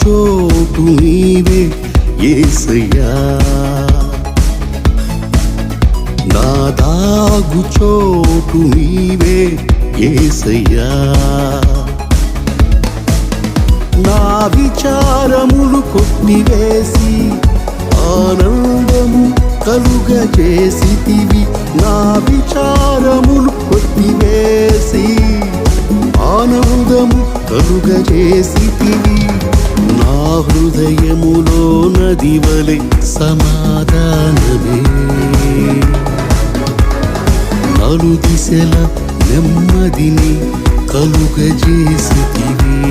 చోటు నీవే ఏసయ్యా. నా దాగు చోటు నీవే ఏసయ్యా. నా విచారములు కొట్టివేసి ఆనందము కలుగజేసితివి నా విచారములు కొట్టివేసి ఆనందము కలుగజేసితివి నా హృదయములో నది వలె సమాధానమే. నలు దిశల నెమ్మదిని కలుగజేసితివి.